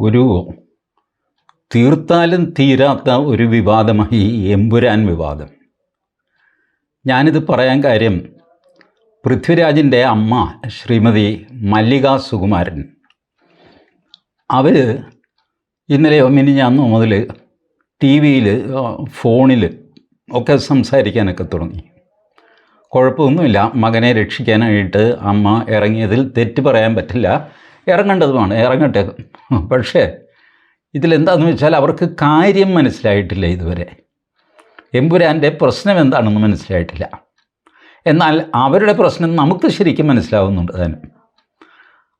ഒരു തീർത്താലും തീരാത്ത ഒരു വിവാദമായി എമ്പുരാൻ വിവാദം. ഞാനിത് പറയാൻ കാര്യം പൃഥ്വിരാജിന്റെ അമ്മ ശ്രീമതി മല്ലിക സുകുമാരൻ. അവർ ഇന്നലെയോ മിനിഞ്ഞാന്നോ മുതൽ ടി വിയിൽ ഫോണിൽ ഒക്കെ സംസാരിക്കാനൊക്കെ തുടങ്ങി. കുഴപ്പമൊന്നുമില്ല മകനെ രക്ഷിക്കാനായിട്ട് അമ്മ ഇറങ്ങിയതിൽ തെറ്റ് പറയാൻ പറ്റില്ല. ഇറങ്ങേണ്ടതുമാണ് ഇറങ്ങട്ടെ. പക്ഷേ ഇതിലെന്താണെന്ന് വെച്ചാൽ അവർക്ക് കാര്യം മനസ്സിലായിട്ടില്ല ഇതുവരെ. എമ്പുരാന്റെ പ്രശ്നം എന്താണെന്ന് മനസ്സിലായിട്ടില്ല. എന്നാൽ അവരുടെ പ്രശ്നം നമുക്ക് ശരിക്കും മനസ്സിലാവുന്നുണ്ട് താനും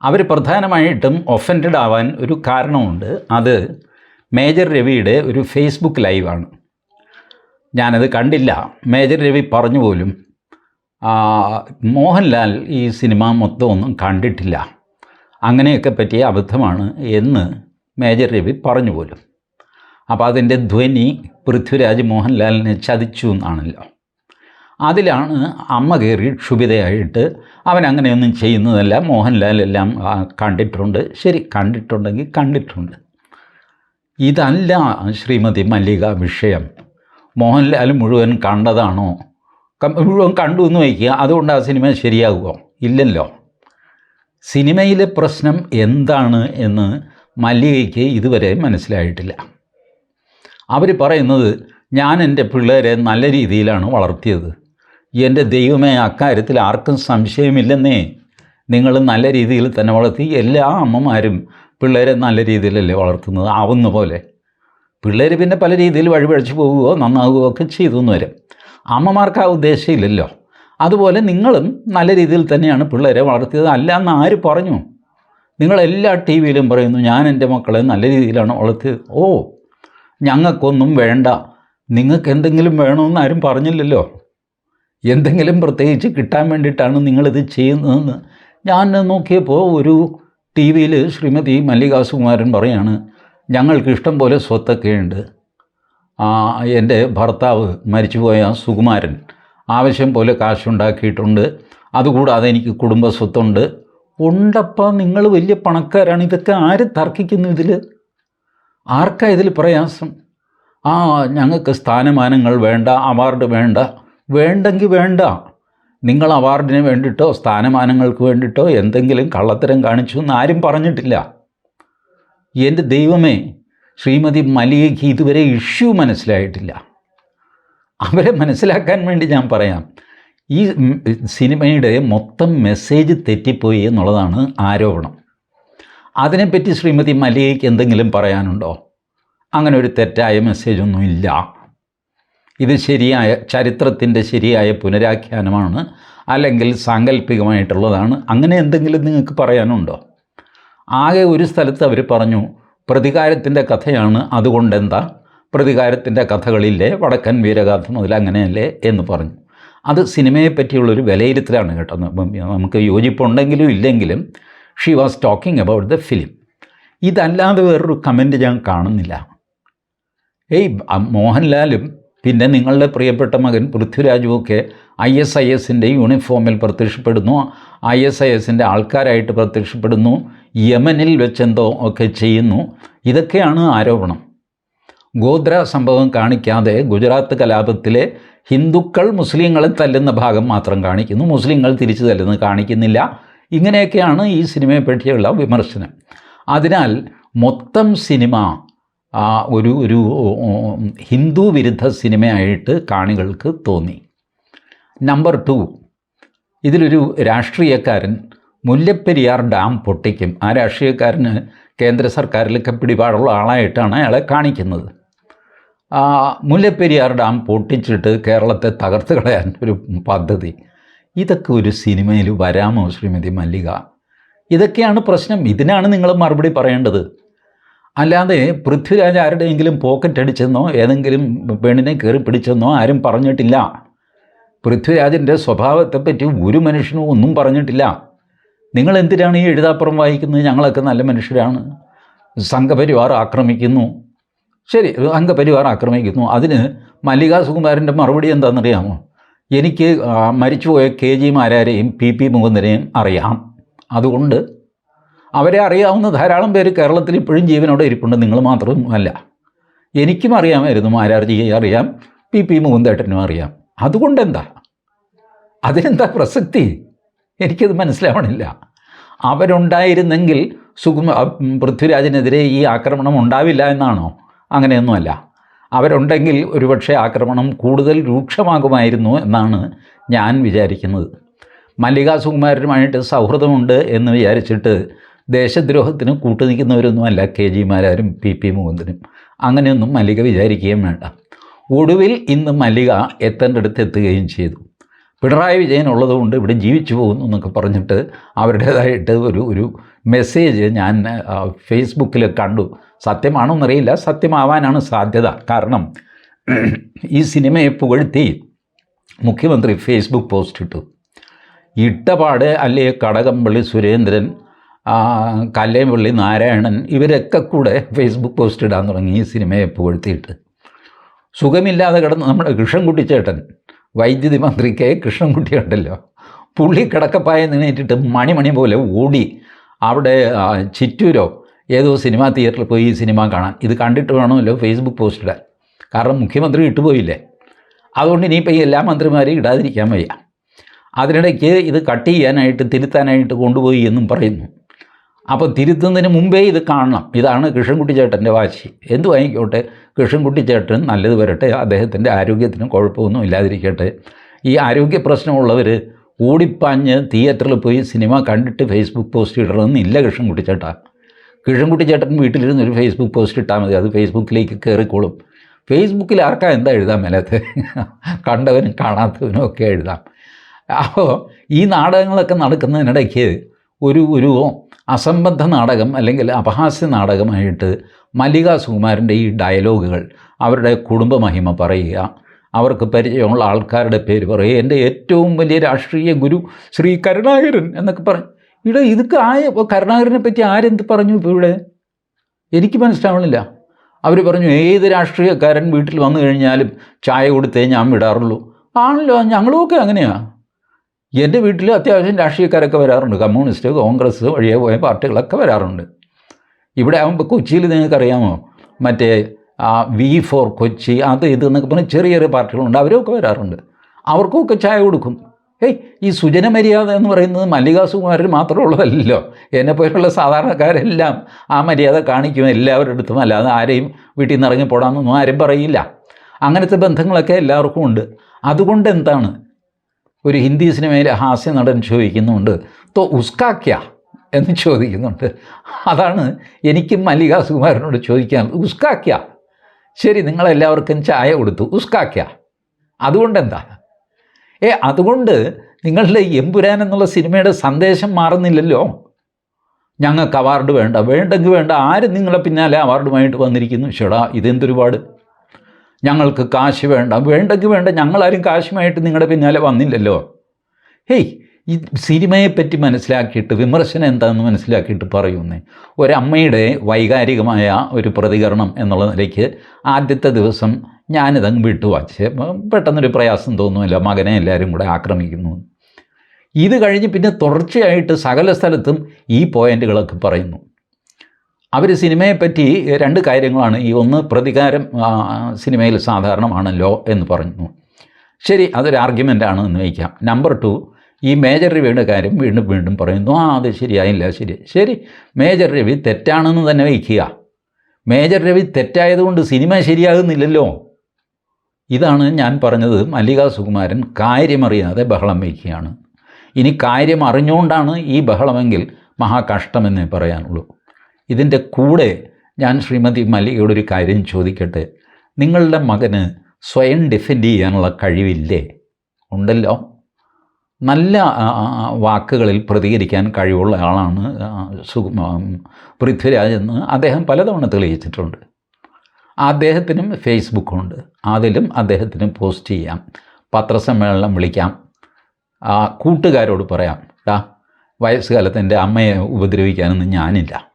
അവർ പ്രധാനമായിട്ടും ഒഫൻഡഡ് ആവാൻ ഒരു കാരണമുണ്ട്. അത് മേജർ രവിയുടെ ഒരു ഫേസ്ബുക്ക് ലൈവാണ് ഞാനത് കണ്ടില്ല. മേജർ രവി പറഞ്ഞു പോലും മോഹൻലാൽ ഈ സിനിമ മൊത്തം ഒന്നും കണ്ടിട്ടില്ല. അങ്ങനെയൊക്കെ പറ്റിയ അബദ്ധമാണ് എന്ന് മേജർ രവി പറഞ്ഞു പോലും. അപ്പോൾ അതിന്റെ ധ്വനി പൃഥ്വിരാജ് മോഹൻലാലിനെ ചതിച്ചു എന്നാണല്ലോ. അതിലാണ് അമ്മ കയറി ക്ഷുഭിതയായിട്ട് അവൻ അങ്ങനെയൊന്നും ചെയ്യുന്നതല്ല ആ, കണ്ടിട്ടുണ്ട് ശരി കണ്ടിട്ടുണ്ടെങ്കിൽ കണ്ടിട്ടുണ്ട്. ഇതല്ല ശ്രീമതി മല്ലിക വിഷയം. മോഹൻലാൽ മുഴുവൻ കണ്ടതാണോ? മുഴുവൻ കണ്ടു എന്ന് വയ്ക്കുക. അതുകൊണ്ട് ആ സിനിമ ശരിയാകുമോ? ഇല്ലല്ലോ. സിനിമയിലെ പ്രശ്നം എന്താണ് എന്ന് മല്ലികയ്ക്ക് ഇതുവരെ മനസ്സിലായിട്ടില്ല. അവർ പറയുന്നത് ഞാൻ എന്റെ പിള്ളേരെ നല്ല രീതിയിലാണ് വളർത്തിയത്. എന്റെ ദൈവമേ അക്കാര്യത്തിൽ ആർക്കും സംശയമില്ലെന്നേ. നിങ്ങൾ നല്ല രീതിയിൽ തന്നെ വളർത്തി. എല്ലാ അമ്മമാരും പിള്ളേരെ നല്ല രീതിയിലല്ലേ വളർത്തുന്നത്. ആവുന്ന പോലെ. പിള്ളേർ പിന്നെ പല രീതിയിൽ വഴിപഴിച്ച് പോവുകയോ നന്നാവുകയോ ഒക്കെ ചെയ്തു എന്ന് വരും. അമ്മമാർക്ക് ആ ഉദ്ദേശമില്ലല്ലോ അതുപോലെ നിങ്ങളും നല്ല രീതിയിൽ തന്നെയാണ് പിള്ളേരെ വളർത്തിയത്. അല്ല എന്ന് ആര് പറഞ്ഞു? നിങ്ങളെല്ലാ ടി വിയിലും പറയുന്നു ഞാൻ എന്റെ മക്കളെ നല്ല രീതിയിലാണ് വളർത്തിയത്. ഓ ഞങ്ങൾക്കൊന്നും വേണ്ട. നിങ്ങൾക്ക് എന്തെങ്കിലും വേണമെന്ന് ആരും പറഞ്ഞില്ലല്ലോ. എന്തെങ്കിലും പ്രത്യേകിച്ച് കിട്ടാൻ വേണ്ടിയിട്ടാണ് നിങ്ങളിത് ചെയ്യുന്നതെന്ന് ഞാൻ നോക്കിയപ്പോൾ ഒരു ടി വിയിൽ ശ്രീമതി മല്ലികാ സുകുമാരൻ പറയാണ് ഞങ്ങൾക്ക് ഇഷ്ടം പോലെ സ്വത്തൊക്കെയുണ്ട്. എന്റെ ഭർത്താവ് മരിച്ചുപോയ സുകുമാരൻ. ആവശ്യം പോലെ കാശുണ്ടാക്കിയിട്ടുണ്ട്. അതുകൂടാതെ എനിക്ക് കുടുംബ സ്വത്തുണ്ട് ഉണ്ടപ്പോൾ നിങ്ങൾ വലിയ പണക്കാരാണ്. ഇതൊക്കെ ആര് തർക്കിക്കുന്നു ഇതിൽ ആർക്കാ ഇതിൽ പ്രയാസം? ആ ഞങ്ങൾക്ക് സ്ഥാനമാനങ്ങൾ വേണ്ട അവാർഡ് വേണ്ട. വേണ്ടെങ്കിൽ വേണ്ട. നിങ്ങൾ അവാർഡിന് വേണ്ടിയിട്ടോ സ്ഥാനമാനങ്ങൾക്ക് വേണ്ടിയിട്ടോ എന്തെങ്കിലും കള്ളത്തരം കാണിച്ചു എന്ന് ആരും പറഞ്ഞിട്ടില്ല. എന്റെ ദൈവമേ ശ്രീമതി മലിയയ്ക്ക് ഇതുവരെ ഇഷ്യൂ മനസ്സിലായിട്ടില്ല. അവരെ മനസ്സിലാക്കാൻ വേണ്ടി ഞാൻ പറയാം. ഈ സിനിമയുടെ മൊത്തം മെസ്സേജ് തെറ്റിപ്പോയി എന്നുള്ളതാണ് ആരോപണം. അതിനെപ്പറ്റി ശ്രീമതി മലികയ്ക്ക് എന്തെങ്കിലും പറയാനുണ്ടോ? അങ്ങനെ ഒരു തെറ്റായ മെസ്സേജൊന്നും ഇല്ല. ഇത് ശരിയായ ചരിത്രത്തിന്റെ ശരിയായ പുനരാഖ്യാനമാണ് അല്ലെങ്കിൽ സാങ്കല്പികമായിട്ടുള്ളതാണ്. അങ്ങനെ എന്തെങ്കിലും നിങ്ങൾക്ക് പറയാനുണ്ടോ? ആകെ ഒരു സ്ഥലത്ത് അവർ പറഞ്ഞു പ്രതികാരത്തിന്റെ കഥയാണ് അതുകൊണ്ടെന്താ? പ്രതികാരത്തിന്റെ കഥകളില്ലേ? വടക്കൻ വീരഗാഥ മുതൽ അങ്ങനെയല്ലേ എന്ന് പറഞ്ഞു. അത് സിനിമയെ പറ്റിയുള്ളൊരു വിലയിരുത്തലാണ് കേട്ടോ. നമുക്ക് യോജിപ്പുണ്ടെങ്കിലും ഇല്ലെങ്കിലും she was talking about the film ഇതല്ലാതെ വേറൊരു കമന്റ് ഞാൻ കാണുന്നില്ല. ഏയ് മോഹൻലാലും പിന്നെ നിങ്ങളുടെ പ്രിയപ്പെട്ട മകൻ പൃഥ്വിരാജും ഒക്കെ ഐ എസ് ഐ എസിന്റെ യൂണിഫോമിൽ പ്രത്യക്ഷപ്പെടുന്നു. ഐ എസ് ഐ എസിന്റെ ആൾക്കാരായിട്ട് പ്രത്യക്ഷപ്പെടുന്നു. യമനിൽ വെച്ചെന്തോ ഒക്കെ ചെയ്യുന്നു. ഇതൊക്കെയാണ് ആരോപണം. ഗോദ്ര സംഭവം കാണിക്കാതെ ഗുജറാത്ത് കലാപത്തിലെ ഹിന്ദുക്കൾ മുസ്ലിങ്ങളെ തല്ലുന്ന ഭാഗം മാത്രം കാണിക്കുന്നു. മുസ്ലിങ്ങൾ തിരിച്ചു തല്ലുന്നത് കാണിക്കുന്നില്ല. ഇങ്ങനെയൊക്കെയാണ് ഈ സിനിമയെ പറ്റിയുള്ള വിമർശനം. അതിനാൽ മൊത്തം സിനിമ ഒരു ഒരു ഹിന്ദു വിരുദ്ധ സിനിമയായിട്ട് കാണികൾക്ക് തോന്നി. നമ്പർ ടു ഇതിലൊരു രാഷ്ട്രീയക്കാരൻ മുല്ലപ്പെരിയാർ ഡാം പൊട്ടിക്കും. ആ രാഷ്ട്രീയക്കാരന് കേന്ദ്ര സർക്കാരിലൊക്കെ പിടിപാടുള്ള ആളായിട്ടാണ് അയാളെ കാണിക്കുന്നത്. മുല്ലപ്പെരിയാർ ഡാം പൊട്ടിച്ചിട്ട് കേരളത്തെ തകർത്ത് കളയാൻ ഒരു പദ്ധതി. ഇതൊക്കെ ഒരു സിനിമയിൽ വരാമോ ശ്രീമതി മല്ലിക? ഇതൊക്കെയാണ് പ്രശ്നം. ഇതിനാണ് നിങ്ങൾ മറുപടി പറയേണ്ടത്. അല്ലാതെ പൃഥ്വിരാജ് ആരുടെയെങ്കിലും പോക്കറ്റ് അടിച്ചെന്നോ ഏതെങ്കിലും പെണ്ണിനെ കയറി പിടിച്ചെന്നോ ആരും പറഞ്ഞിട്ടില്ല. പൃഥ്വിരാജിന്റെ സ്വഭാവത്തെപ്പറ്റി ഒരു മനുഷ്യനും ഒന്നും പറഞ്ഞിട്ടില്ല. നിങ്ങൾ എന്തിനാണ് ഈ എഴുതാപ്പുറം വായിക്കുന്നത്? ഞങ്ങളൊക്കെ നല്ല മനുഷ്യരാണ്. സംഘപരിവാർ ആക്രമിക്കുന്നു. ശരി അംഗപരിവാർ ആക്രമിക്കുന്നു. അതിന് മല്ലിക സുകുമാരന്റെ മറുപടി എന്താണെന്നറിയാമോ? എനിക്ക് മരിച്ചുപോയ കെ ജി മാരാരെയും പി പി മുകുന്ദനെയും അറിയാം. അതുകൊണ്ട് അവരെ അറിയാവുന്ന ധാരാളം പേര് കേരളത്തിൽ ഇപ്പോഴും ജീവനോടെ ഇരിപ്പുണ്ട്. നിങ്ങൾ മാത്രമല്ല എനിക്കും അറിയാമായിരുന്നു മാരാർജിയെ അറിയാം പി പി മുകുന്ദേട്ടനും അറിയാം. അതുകൊണ്ടെന്താ? അതിനെന്താ പ്രസക്തി? എനിക്കത് മനസ്സിലാവണില്ല. അവരുണ്ടായിരുന്നെങ്കിൽ സുകുമ പൃഥ്വിരാജിനെതിരെ ഈ ആക്രമണം ഉണ്ടാവില്ല എന്നാണോ? അങ്ങനെയൊന്നുമല്ല. അവരുണ്ടെങ്കിൽ ഒരുപക്ഷെ ആക്രമണം കൂടുതൽ രൂക്ഷമാകുമായിരുന്നു എന്നാണ് ഞാൻ വിചാരിക്കുന്നത്. മല്ലിക സുകുമാരനുമായിട്ട് സൗഹൃദമുണ്ട് എന്ന് വിചാരിച്ചിട്ട് ദേശദ്രോഹത്തിന് കൂട്ടുനിൽക്കുന്നവരൊന്നുമല്ല കെ ജിമാരും പി പി മുകുന്ദനും. അങ്ങനെയൊന്നും മല്ലിക വിചാരിക്കുകയും വേണ്ട. ഒടുവിൽ ഇന്ന് മല്ലിക എത്തേണ്ടടുത്ത് എത്തുകയും ചെയ്തു. പിണറായി വിജയൻ ഉള്ളതുകൊണ്ട് ഇവിടെ ജീവിച്ചു പോകുന്നു എന്നൊക്കെ പറഞ്ഞിട്ട് അവരുടേതായിട്ട് ഒരു ഒരു മെസ്സേജ് ഞാൻ ഫേസ്ബുക്കിൽ കണ്ടു. സത്യമാണോ എന്നറിയില്ല സത്യമാവാനാണ് സാധ്യത. കാരണം ഈ സിനിമയെ പുകഴ്ത്തി മുഖ്യമന്ത്രി ഫേസ്ബുക്ക് പോസ്റ്റ് ഇട്ടു. ഇട്ടപാട് അല്ലേ കടകംപള്ളി സുരേന്ദ്രൻ ആ, കല്ലേമ്പള്ളി നാരായണൻ ഇവരൊക്കെ കൂടെ ഫേസ്ബുക്ക് പോസ്റ്റ് ഇടാൻ തുടങ്ങി ഈ സിനിമയെ പുകഴ്ത്തിയിട്ട്. സുഖമില്ലാതെ കിടന്ന് നമ്മുടെ കൃഷ്ണൻകുട്ടി ചേട്ടൻ വൈദ്യുതി മന്ത്രി കെ കൃഷ്ണൻകുട്ടി ഉണ്ടല്ലോ പുള്ളി കിടക്കപ്പായ നീട്ടിട്ട് മണിമണി പോലെ ഓടി അവിടെ ചിറ്റൂരോ ഏതോ സിനിമാ തിയേറ്ററിൽ പോയി ഈ സിനിമ കാണാൻ. ഇത് കണ്ടിട്ട് വേണമല്ലോ ഫേസ്ബുക്ക് പോസ്റ്റ് ഇടാൻ. കാരണം മുഖ്യമന്ത്രി ഇട്ടുപോയില്ലേ? അതുകൊണ്ട് ഇനിയിപ്പോൾ ഈ എല്ലാ മന്ത്രിമാരെയും ഇടാതിരിക്കാൻ വയ്യ. അതിനിടയ്ക്ക് ഇത് കട്ട് ചെയ്യാനായിട്ട് തിരുത്താനായിട്ട് കൊണ്ടുപോയി എന്നും പറയുന്നു. അപ്പോൾ തിരുത്തുന്നതിന് മുമ്പേ ഇത് കാണണം. ഇതാണ് കൃഷ്ണൻകുട്ടി ചേട്ടന്റെ വാശി. എന്തു വാങ്ങിക്കോട്ടെ കൃഷ്ണൻകുട്ടി ചേട്ടൻ നല്ലത് വരട്ടെ അദ്ദേഹത്തിന്റെ ആരോഗ്യത്തിന് കുഴപ്പമൊന്നും ഇല്ലാതിരിക്കട്ടെ. ഈ ആരോഗ്യ പ്രശ്നമുള്ളവർ ഓടിപ്പാഞ്ഞ് തിയേറ്ററിൽ പോയി സിനിമ കണ്ടിട്ട് ഫേസ്ബുക്ക് പോസ്റ്റ് ഇടണമെന്നില്ല കൃഷ്ണൻകുട്ടി ചേട്ടാ. കൃഷ്ണൻകുട്ടി ചേട്ടൻ വീട്ടിലിരുന്ന് ഒരു ഫേസ്ബുക്ക് പോസ്റ്റ് ഇട്ടാൽ മതി. അത് ഫേസ്ബുക്കിലേക്ക് കയറിക്കോളും. ഫേസ്ബുക്കിൽ ആർക്കാ എന്താ എഴുതാൻ മേലത്ത് കണ്ടവനും കാണാത്തവനും ഒക്കെ എഴുതാം. അപ്പോൾ ഈ നാടകങ്ങളൊക്കെ നടക്കുന്നതിനിടയ്ക്ക് ഒരു ഒരു അസംബന്ധ നാടകം അല്ലെങ്കിൽ അപഹാസ്യ നാടകമായിട്ട് മല്ലിക സുകുമാരന്റെ ഈ ഡയലോഗുകൾ അവരുടെ കുടുംബമഹിമ പറയുക. അവർക്ക് പരിചയമുള്ള ആൾക്കാരുടെ പേര് പറയുക. എന്റെ ഏറ്റവും വലിയ രാഷ്ട്രീയ ഗുരു ശ്രീ കരുണാകരൻ എന്നൊക്കെ പറഞ്ഞു ഇവിടെ ഇതൊക്കെ ഇപ്പോൾ കരുണാകരനെ പറ്റി ആരെന്ത് പറഞ്ഞു ഇപ്പോൾ ഇവിടെ? എനിക്ക് മനസ്സിലാവണില്ല. അവർ പറഞ്ഞു ഏത് രാഷ്ട്രീയക്കാരൻ വീട്ടിൽ വന്നു കഴിഞ്ഞാലും ചായ കൊടുത്തേ ഞാൻ വിടാറുള്ളൂ. ആണല്ലോ ഞങ്ങളുമൊക്കെ അങ്ങനെയാണ് എന്റെ വീട്ടിൽ അത്യാവശ്യം രാഷ്ട്രീയക്കാരൊക്കെ വരാറുണ്ട്. കമ്മ്യൂണിസ്റ്റ് കോൺഗ്രസ് വഴിയെ പോയ പാർട്ടികളൊക്കെ വരാറുണ്ട്. ഇവിടെ ആകുമ്പോൾ കൊച്ചിയിൽ നിങ്ങൾക്കറിയാമോ? മറ്റേ ആ വി ഫോർ കൊച്ചി അത് ഇത് എന്നൊക്കെ പറഞ്ഞ് ചെറിയ ചെറിയ പാർട്ടികളുണ്ട്. അവരൊക്കെ വരാറുണ്ട്. അവർക്കൊക്കെ ചായ കൊടുക്കും. ഏയ് ഈ സുജന മര്യാദ എന്ന് പറയുന്നത് മല്ലികാ സുകുമാരൻ മാത്രമേ ഉള്ളതല്ലോ എന്നെ പോലുള്ള സാധാരണക്കാരെല്ലാം ആ മര്യാദ കാണിക്കും എല്ലാവരുടെ അടുത്തും അല്ലാതെ ആരെയും വീട്ടിൽ നിന്ന് ഇറങ്ങി പോടാമെന്നൊന്നും ആരും പറയില്ല. അങ്ങനത്തെ ബന്ധങ്ങളൊക്കെ എല്ലാവർക്കും ഉണ്ട്. അതുകൊണ്ട് എന്താണ് ഒരു ഹിന്ദി സിനിമയിലെ ഹാസ്യ നടൻ ചോദിക്കുന്നുണ്ട് തോ ഉസ്കാക്യ എന്ന് ചോദിക്കുന്നുണ്ട്. അതാണ് എനിക്കും മല്ലിക സുകുമാരനോട് ചോദിക്കാൻ ഉസ്കാക്യ ശരി നിങ്ങളെല്ലാവർക്കും ചായ കൊടുത്തു. ഉസ്കാക്യ അതുകൊണ്ടെന്താ? ഏ അതുകൊണ്ട് നിങ്ങളുടെ എമ്പുരാൻ എന്നുള്ള സിനിമയുടെ സന്ദേശം മാറുന്നില്ലല്ലോ? ഞങ്ങൾക്ക് അവാർഡ് വേണ്ട. വേണ്ടെങ്കിൽ വേണ്ട. ആരും നിങ്ങളെ പിന്നാലെ അവാർഡുമായിട്ട് വന്നിരിക്കുന്നു. ചേടാ ഇതെന്തൊരുപാട്? ഞങ്ങൾക്ക് കാശ് വേണ്ട. വേണ്ടെങ്കിൽ വേണ്ട. ഞങ്ങളാരും കാശുമായിട്ട് നിങ്ങളുടെ പിന്നാലെ വന്നില്ലല്ലോ. ഹേയ് ഈ സിനിമയെപ്പറ്റി മനസ്സിലാക്കിയിട്ട് വിമർശനം എന്താണെന്ന് മനസ്സിലാക്കിയിട്ട് പറയുന്നേ. ഒരമ്മയുടെ വൈകാരികമായ ഒരു പ്രതികരണം എന്നുള്ള നിലയ്ക്ക് ആദ്യത്തെ ദിവസം ഞാനിതങ്ങ് വിട്ടു. പക്ഷേ പെട്ടെന്നൊരു പ്രയാസം തോന്നുമില്ല മകനെ എല്ലാവരും കൂടെ ആക്രമിക്കുന്നു. ഇത് കഴിഞ്ഞ് പിന്നെ തുടർച്ചയായിട്ട് സകല സ്ഥലത്തും ഈ പോയിന്റുകളൊക്കെ പറയുന്നു. അവർ സിനിമയെപ്പറ്റി രണ്ട് കാര്യങ്ങളാണ്. ഈ ഒന്ന് പ്രതികാരം സിനിമയിൽ സാധാരണമാണല്ലോ എന്ന് പറഞ്ഞു ശരി അതൊരു ആർഗ്യുമെന്റാണ് എന്ന് വയ്ക്കാം. നമ്പർ ടു ഈ മേജർ രവിയുടെ കാര്യം വീണ്ടും വീണ്ടും പറയുന്നു. ആ അത് ശരിയായില്ല ശരി. ശരി മേജർ രവി തെറ്റാണെന്ന് തന്നെ വയ്ക്കുക. മേജർ രവി തെറ്റായതുകൊണ്ട് സിനിമ ശരിയാകുന്നില്ലല്ലോ. ഇതാണ് ഞാൻ പറഞ്ഞത് മല്ലിക സുകുമാരൻ കാര്യമറിയാതെ ബഹളം വയ്ക്കുകയാണ്. ഇനി കാര്യം അറിഞ്ഞുകൊണ്ടാണ് ഈ ബഹളമെങ്കിൽ മഹാകഷ്ടമെന്നേ പറയാനുള്ളൂ. ഇതിന്റെ കൂടെ ഞാൻ ശ്രീമതി മല്ലികയോട് ഒരു കാര്യം ചോദിക്കട്ടെ. നിങ്ങളുടെ മകന് സ്വയം ഡിഫെൻഡ് ചെയ്യാനുള്ള കഴിവില്ലേ? ഉണ്ടല്ലോ. നല്ല വാക്കുകളിൽ പ്രതികരിക്കാൻ കഴിവുള്ള ആളാണ് ആ, സുകുമ പൃഥ്വിരാജ് എന്ന് അദ്ദേഹം പലതവണ തെളിയിച്ചിട്ടുണ്ട്. അദ്ദേഹത്തിനും ഫേസ്ബുക്കുണ്ട് അതിലും അദ്ദേഹത്തിന് പോസ്റ്റ് ചെയ്യാം. പത്രസമ്മേളനം വിളിക്കാം. ആ, കൂട്ടുകാരോട് പറയാം. ടാ വയസ്സുകാലത്ത് എന്റെ അമ്മയെ ഉപദ്രവിക്കാനൊന്നും ഞാനില്ല.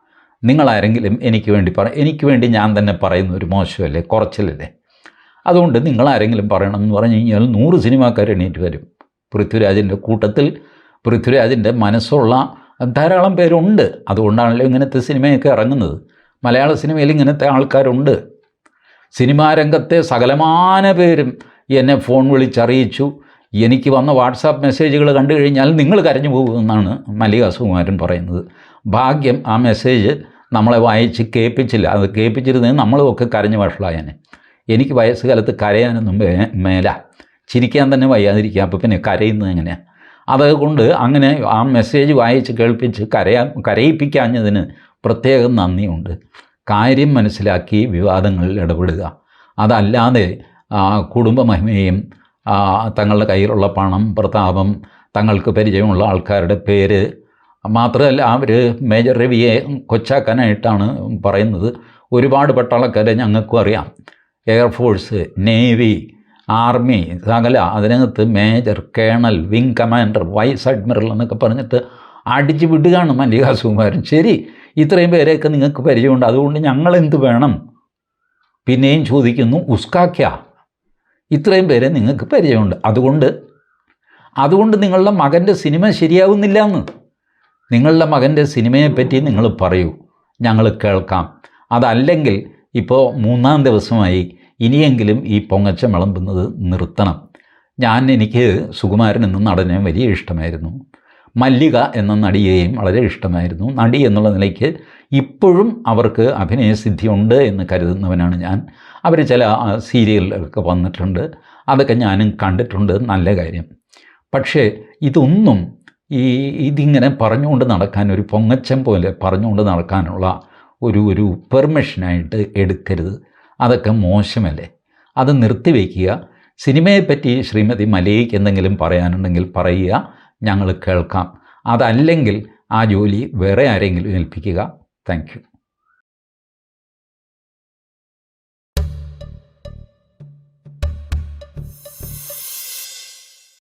നിങ്ങളാരെങ്കിലും എനിക്ക് വേണ്ടി പറ എനിക്ക് വേണ്ടി ഞാൻ തന്നെ പറയുന്ന ഒരു മോശമല്ലേ? കുറച്ചിലല്ലേ? അതുകൊണ്ട് നിങ്ങളാരെങ്കിലും പറയണം എന്ന് പറഞ്ഞു കഴിഞ്ഞാൽ നൂറ് സിനിമാക്കാർ എണീറ്റ് വരും. പൃഥ്വിരാജിന്റെ കൂട്ടത്തിൽ പൃഥ്വിരാജിന്റെ മനസ്സുള്ള ധാരാളം പേരുണ്ട്. അതുകൊണ്ടാണല്ലോ ഇങ്ങനത്തെ സിനിമയൊക്കെ ഇറങ്ങുന്നത്. മലയാള സിനിമയിൽ ഇങ്ങനത്തെ ആൾക്കാരുണ്ട്. സിനിമാ രംഗത്തെ സകലമാന പേരും എന്നെ ഫോൺ വിളിച്ചറിയിച്ചു. എനിക്ക് വന്ന വാട്സാപ്പ് മെസ്സേജുകൾ കണ്ടു കഴിഞ്ഞാൽ നിങ്ങൾ കരഞ്ഞു പോകുമെന്നാണ് മല്ലിക സുകുമാരൻ പറയുന്നത്. ഭാഗ്യം ആ മെസ്സേജ് നമ്മളെ വായിച്ച് കേൾപ്പിച്ചില്ല. അത് കേൾപ്പിച്ചിരുന്നെങ്കിൽ നമ്മളൊക്കെ കരഞ്ഞു വഷളായനെ. എനിക്ക് വയസ്സുകാലത്ത് കരയാനൊന്നും മേല. ചിരിക്കാൻ തന്നെ വയ്യാതിരിക്കുക. അപ്പോൾ പിന്നെ കരയുന്നത് എങ്ങനെയാണ് അതുകൊണ്ട് അങ്ങനെ ആ മെസ്സേജ് വായിച്ച് കേൾപ്പിച്ച് കരയാ കരയിപ്പിക്കാഞ്ഞതിന് പ്രത്യേകം നന്ദിയുണ്ട്. കാര്യം മനസ്സിലാക്കി വിവാദങ്ങളിൽ ഇടപെടുക. അതല്ലാതെ കുടുംബമഹിമയും തങ്ങളുടെ കയ്യിലുള്ള പണം പ്രതാപം തങ്ങൾക്ക് പരിചയമുള്ള ആൾക്കാരുടെ പേര് മാത്രമല്ല അവർ മേജർ രവിയെ കൊച്ചാക്കാനായിട്ടാണ് പറയുന്നത്. ഒരുപാട് പട്ടാളക്കാരെ ഞങ്ങൾക്കും അറിയാം. എയർഫോഴ്സ് നേവി ആർമി സകല അതിനകത്ത് major colonel wing commander vice admiral എന്നൊക്കെ പറഞ്ഞിട്ട് അടിച്ചു വിടുകയാണ് മല്ലികാസുകുമാരൻ ശരി ഇത്രയും പേരെയൊക്കെ നിങ്ങൾക്ക് പരിചയമുണ്ട്. അതുകൊണ്ട് ഞങ്ങൾ എന്ത് വേണം? പിന്നെയും ചോദിക്കുന്നു ഉസ്കാക്യ. ഇത്രയും പേരെ നിങ്ങൾക്ക് പരിചയമുണ്ട്. അതുകൊണ്ട് അതുകൊണ്ട് നിങ്ങളുടെ മകന്റെ സിനിമ ശരിയാവുന്നില്ല എന്ന് നിങ്ങളുടെ മകന്റെ സിനിമയെപ്പറ്റി നിങ്ങൾ പറയൂ. ഞങ്ങൾ കേൾക്കാം. അതല്ലെങ്കിൽ ഇപ്പോൾ മൂന്നാം ദിവസമായി ഇനിയെങ്കിലും ഈ പൊങ്ങച്ചം വിളമ്പുന്നത് നിർത്തണം. ഞാൻ എനിക്ക് സുകുമാരൻ എന്ന നടനെ വലിയ ഇഷ്ടമായിരുന്നു. മല്ലിക എന്ന നടിയെയും വളരെ ഇഷ്ടമായിരുന്നു. നടി എന്നുള്ള നിലയ്ക്ക് ഇപ്പോഴും അവർക്ക് അഭിനയസിദ്ധിയുണ്ട് എന്ന് കരുതുന്നവനാണ് ഞാൻ. അവർ ചില സീരിയലൊക്കെ വന്നിട്ടുണ്ട്. അതൊക്കെ ഞാനും കണ്ടിട്ടുണ്ട്. നല്ല കാര്യം. പക്ഷേ ഇതൊന്നും ഈ ഇതിങ്ങനെ പറഞ്ഞുകൊണ്ട് നടക്കാൻ ഒരു പൊങ്ങച്ചം പോലെ പറഞ്ഞുകൊണ്ട് നടക്കാനുള്ള ഒരു ഒരു പെർമിഷനായിട്ട് എടുക്കരുത്. അതൊക്കെ മോശമല്ലേ? അത് നിർത്തിവെക്കുക സിനിമയെപ്പറ്റി ശ്രീമതി മലയ്ക്ക് എന്തെങ്കിലും പറയാനുണ്ടെങ്കിൽ പറയുക. ഞങ്ങൾ കേൾക്കാം. അതല്ലെങ്കിൽ ആ ജോലി വേറെ ആരെങ്കിലും ഏൽപ്പിക്കുക. താങ്ക്